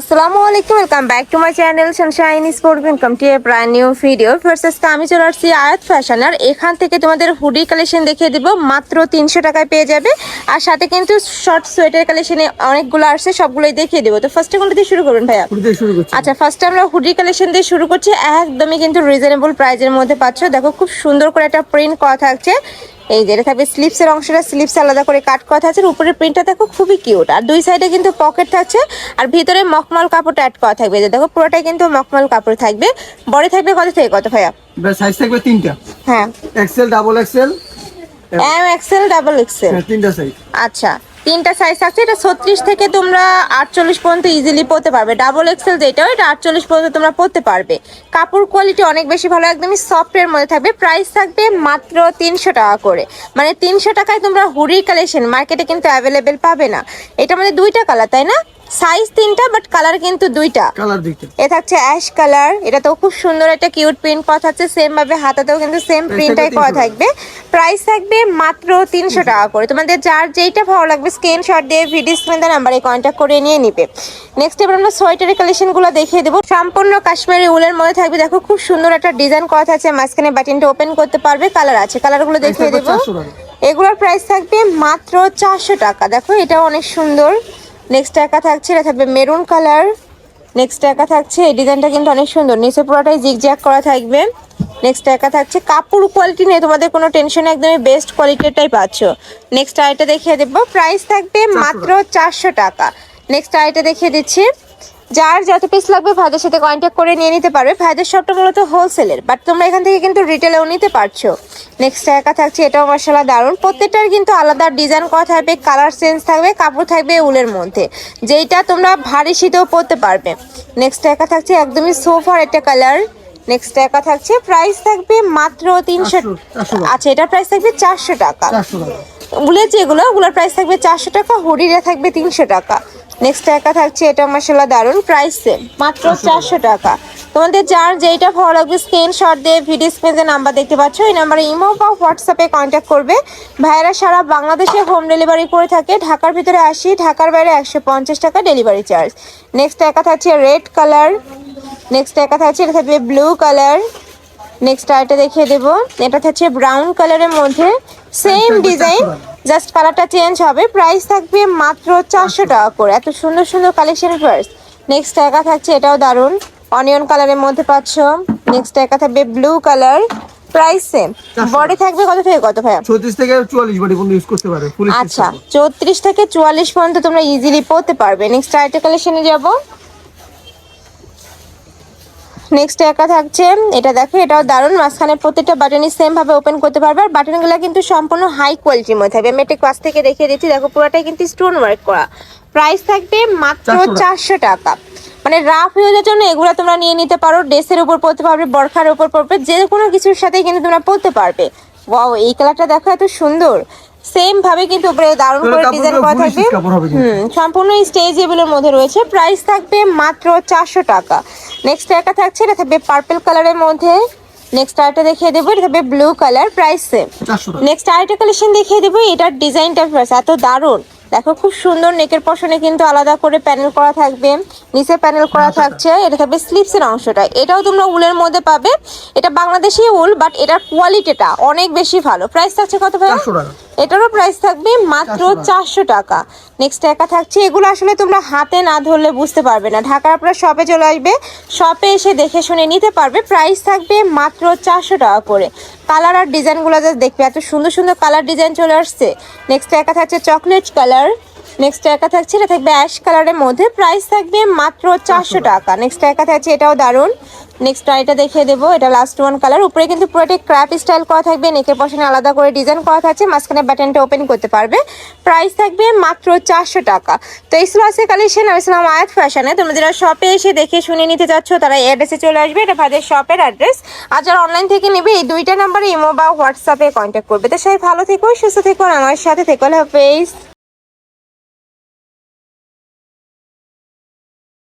আসসালামু আলাইকুম welcome back to my channel sunshine sport welcome to a brand new video first আমি চলে আসছি আয়াত ফ্যাশন আর এখান থেকে তোমাদের হুডি কালেকশন দেখিয়ে দিব মাত্র তিনশো টাকায় পেয়ে যাবে। আর সাথে কিন্তু শর্ট সোয়েটার কালেকশনে অনেকগুলো আসছে সবগুলোই দেখিয়ে দেবো। তো ফার্স্টে কোনটা দিয়ে শুরু করবেন ভাইয়া? আচ্ছা ফার্স্টে আমরা হুডি কালেকশন দিয়ে শুরু করছি। একদমই কিন্তু রিজনেবল প্রাইজের মধ্যে পাচ্ছ। দেখো খুব সুন্দর করে একটা প্রিন্ট করা থাকছে। এই যে এটা থাকবে স্লিপসের অংশটা স্লিপস আলাদা করে কাট করা থাকছে আর উপরের প্রিন্টটা দেখো খুবই কিউট আর দুই সাইডে কিন্তু পকেট থাকছে আর ভিতরে মখমল কাপড় অ্যাড করা থাকবে। যে দেখো পুরোটাই কিন্তু মখমল কাপড় থাকবে। বড় থাকবে কত থেকে কত ভাইয়া? সাইজ থাকবে তিনটা। হ্যাঁ। XL double XL M XL double XL তিনটা সাইজ আচ্ছা। তিনটা সাইজ থাকছে, এটা ছত্রিশ থেকে তোমরা আটচল্লিশ পর্যন্ত ইজিলি পরতে পারবে। ডাবল এক্সেল যেটা, এটা আটচল্লিশ পর্যন্ত তোমরা পরতে পারবে। কাপড় কোয়ালিটি অনেক বেশি ভালো, একদমই সফটের মধ্যে থাকবে। প্রাইস থাকবে মাত্র তিনশো টাকা করে। মানে তিনশো টাকায় তোমরা হুডি কালেকশন মার্কেটে কিন্তু অ্যাভেলেবেল পাবে না। এটা মানে দুইটা কালার তাই না? সাইজ তিনটা বাট কালার কিন্তু দুইটা। কালার দুইটা। এ থাকছে অ্যাশ কালার এটা তো খুব সুন্দর একটা কিউট প্রিন্ট করা থাকছে সেম ভাবে হাতাতেও কিন্তু সেম প্রিন্টটাই করা থাকবে। প্রাইস থাকবে মাত্র তিনশো টাকা করে। তোমাদের যার যেইটা ভালো লাগবে স্ক্রিনশট দিয়ে ভিডিও স্ক্রিনের নাম্বারে কন্ট্যাক্ট করে নিয়ে নিবে। নেক্সট এবার আমরা সোয়েটারের কালেকশনগুলো দেখিয়ে দেবো। সম্পূর্ণ কাশ্মীরি উলের মধ্যে থাকবে। দেখো খুব সুন্দর একটা ডিজাইন করা থাকছে। মাঝখানে বাটনটা ওপেন করতে পারবে কালার আছে। কালারগুলো দেখিয়ে দেবো। এগুলোর প্রাইস থাকবে মাত্র চারশো টাকা। দেখো এটাও অনেক সুন্দর। নেক্সট একা থাকছে এটা থাকবে মেরুন কালার নেক্সট একা থাকছে এই ডিজাইনটা কিন্তু অনেক সুন্দর। নিচে পুরোটাই জিগজ্যাগ করা থাকবে। নেক্সট একা থাকছে কাপড় কোয়ালিটি নিয়ে তোমাদের কোনো টেনশন একদমই বেস্ট কোয়ালিটিটাই পাচ্ছ। নেক্সট আইটা দেখিয়ে দেবো প্রাইস থাকবে মাত্র চারশো টাকা। নেক্সট আইটা দেখিয়ে দিচ্ছি। যার যত পিস লাগবে ভাইদের সাথে কন্ট্যাক্ট করে নিয়ে নিতে পারবে। ভাইদের সবটা মূলত হোলসেলের বাট তোমরা এখান থেকে কিন্তু রিটেলেও নিতে পারছ। নেক্সট একা থাকছে এটাও মশলা দারুণ। প্রত্যেকটার কিন্তু আলাদা ডিজাইন করা থাকবে কালার চেঞ্জ থাকবে কাপড় থাকবে উলের মধ্যে। যেইটা তোমরা ভারী শীতেও পরতে পারবে। নেক্সট একা থাকছে একদমই সোফার একটা কালার নেক্সট একা থাকছে প্রাইস থাকবে মাত্র তিনশো আচ্ছা এটার প্রাইস থাকবে চারশো টাকা। উলের যেগুলো ওগুলোর প্রাইস থাকবে চারশো টাকা হুডিরা থাকবে তিনশো টাকা। নেক্সট একা থাকছে এটা মশলা দারুণ প্রাইস সেম মাত্র চারশো টাকা। তোমাদের যার যেইটা ভালো লাগবে স্ক্রিনশট দিয়ে ভিডিও স্ক্রিনে নাম্বার দেখতে পাচ্ছ এই নাম্বারে ইমো বা হোয়াটসঅ্যাপে কন্ট্যাক্ট করবে। ভাইয়েরা সারা বাংলাদেশে হোম ডেলিভারি করে থাকে ঢাকার ভিতরে আসি ঢাকার বাইরে একশো পঞ্চাশ টাকা ডেলিভারি চার্জ নেক্সট একা থাকছে রেড কালার নেক্সট একা থাকছে এটা থাকবে ব্লু কালার নেক্সট আরেকটা দেখিয়ে দেবো এটা থাকছে ব্রাউন কালারের মধ্যে সেম ডিজাইন 400 টাকা। জাস্ট কালারটা চেঞ্জ হবে। প্রাইস থাকবে মাত্র চারশো টাকা করে। এত সুন্দর সুন্দর কালেকশন ফার্স্ট নেক্সট একা থাকছে এটাও দারুণ। অনিয়ন কালারের মধ্যে পাচ্ছ। নেক্সট একা থাকবে blue colour price same body থাকবে কত থেকে কত ভাইয়া? থেকে বডি পর্যন্ত ইউজ করতে পারে। আচ্ছা চৌত্রিশ থেকে চুয়াল্লিশ পর্যন্ত তোমরা ইজিলি পড়তে পারবে। নেক্সট আরেকটা কালেকশনে যাব। নেক্সট একা থাকছে। এটা দেখো এটাও দারুণ। মাঝখানে প্রত্যেকটা বাটনই সেম ভাবে ওপেন করতে পারবে। আর বাটনগুলো কিন্তু সম্পূর্ণ হাই কোয়ালিটির মধ্যে থাকবে। আমি একটা কাছ থেকে দেখিয়ে দিচ্ছি। দেখো পুরোটাই কিন্তু স্টোন ওয়ার্ক করা। প্রাইস থাকবে মাত্র চারশো টাকা। মানে রাফ ইউজের জন্য এগুলো তোমরা নিয়ে নিতে পারো। ড্রেসের উপর পরতে পারবে বরখার উপর পরবে যে কোনো কিছুর সাথেই কিন্তু তোমরা পরতে পারবে। ওয়াও এই কালারটা দেখো এত সুন্দর। সেম ভাবে কিন্তু উপরে দারুণ করে ডিজাইন করা থাকবে। সম্পূর্ণ স্টেজেবলের মধ্যে রয়েছে। প্রাইস থাকবে মাত্র চারশো টাকা। নেক্সট একটা থাকছে এটা থাকবে পার্পল কালারের মধ্যে। নেক্সট আরেকটা দেখিয়ে দেবো এটা থাকবে ব্লু কালার প্রাইস সেম টাকা। নেক্সট আরেকটা কালেকশন দেখিয়ে দেবো এটার ডিজাইনটা এত দারুণ। দেখো খুব সুন্দর নেকের পশনে কিন্তু আলাদা করে প্যানেল করা থাকবে। নিচে প্যানেল করা থাকছে। এটা থাকবে স্লিপসের অংশটা। এটাও তোমরা উলের মধ্যে পাবে। এটা বাংলাদেশি উল বাট এটার কোয়ালিটিটা অনেক বেশি ভালো। প্রাইস থাকছে কত ভাই এটারও প্রাইস থাকবে মাত্র চারশো টাকা। নেক্সট একা থাকছে। এগুলো আসলে তোমরা হাতে না ধরলে বুঝতে পারবে না। ঢাকার আপনার শপে চলে আসবে। শপে এসে দেখে শুনে নিতে পারবে। প্রাইস থাকবে মাত্র চারশো টাকা করে। কালার আর ডিজাইনগুলো জাস্ট দেখবে। এত সুন্দর সুন্দর কালার ডিজাইন চলে আসছে। নেক্সট একা থাকছে চকলেট কালার নেক্সট একা থাকছে এটা থাকবে অ্যাশ কালারের মধ্যে। প্রাইস থাকবে মাত্র চারশো টাকা। নেক্সট একা থাকছে এটাও দারুণ। নেক্সট আইটা দেখিয়ে দেবো এটা লাস্ট ওয়ান কালার উপরে কিন্তু পুরোটাই ক্র্যাপ স্টাইল করা থাকবে নেকের পশনে আলাদা করে ডিজাইন করা থাকছে মাঝখানে বাটনটা ওপেন করতে পারবে। প্রাইস থাকবে মাত্র চারশো টাকা। তো এই ছিল আছে কালেকশন আমি ছিলাম আয়াত ফ্যাশনে তোমরা যারা শপে এসে দেখে শুনে নিতে চাচ্ছ তারা এই অ্যাড্রেসে চলে আসবে এটা ভাদের শপের অ্যাড্রেস আর যারা অনলাইন থেকে নেবে এই দুইটা নাম্বারে ইমো বা হোয়াটসঅ্যাপে কন্ট্যাক্ট করবে। তো সবাই ভালো থেকো সুস্থ থেকো আমার সাথে থেকো। হাফেজ।